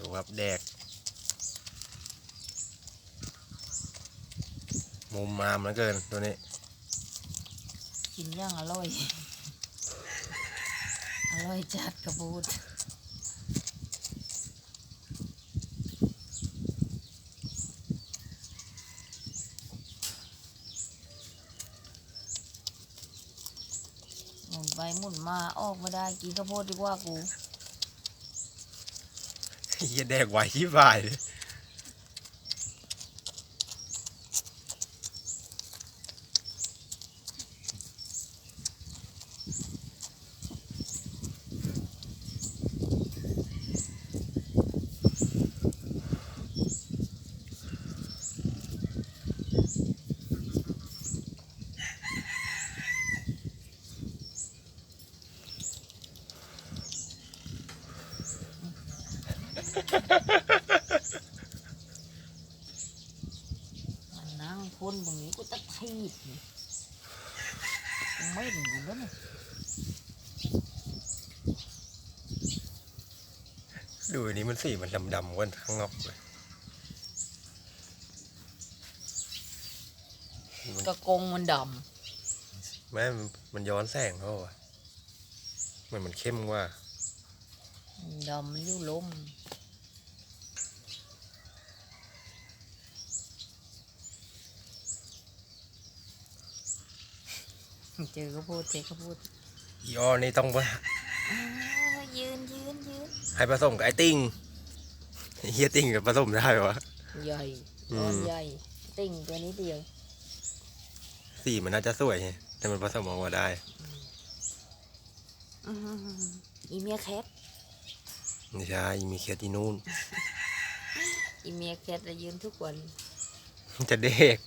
ดูครับแดก มุมมามเหลือเกินตัวนี้ กินย่างอร่อย อร่อยจัดกระบูดหมุนไปหมุนมาออกม่ได้กินข้าวโพดดีกว่ากู เฮียแดกไหวที่บาย นนั่งพ่นตรงนี้กูจะทีบนี่กูไม่ถึงอยู่แล้วเนี่ยดูอันนี้มันสีมันดำๆกว่าข้างนอกเลยกระกงมันดแม่มันมันย้อนแสงเขาอะมันมันเข้มกว่าำมันดำมันอยู่ลม เจอข้าวโพดเจอข้าวโพดอีออนี่ต้องว่าอ้าวยืนยืนยืนให้ผสมกับไอ้ติ่งเฮียติ่งกับผสมได้วะใหญ่อืมตอนใหญ่ติ่งตัวนี้เดียวสีมันน่าจะสวยไงแต่มันผสมออกมาได้อื้อหืออีเมียแคทไม่ใช่มีเคสที่นู่นอีเมียแคทจะยืนทุกวันมันจะเด็ก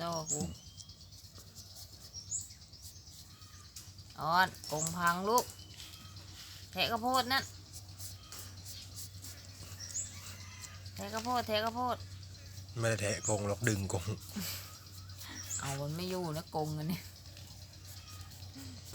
กินต่อกูออนกงพังลูกแทะข้าวโพดนั่นแทะข้าวโพดแทะข้าวโพดไม่ได้แทะกงหรอกดึงกง เอามันไม่อยู่นะกงอันนี้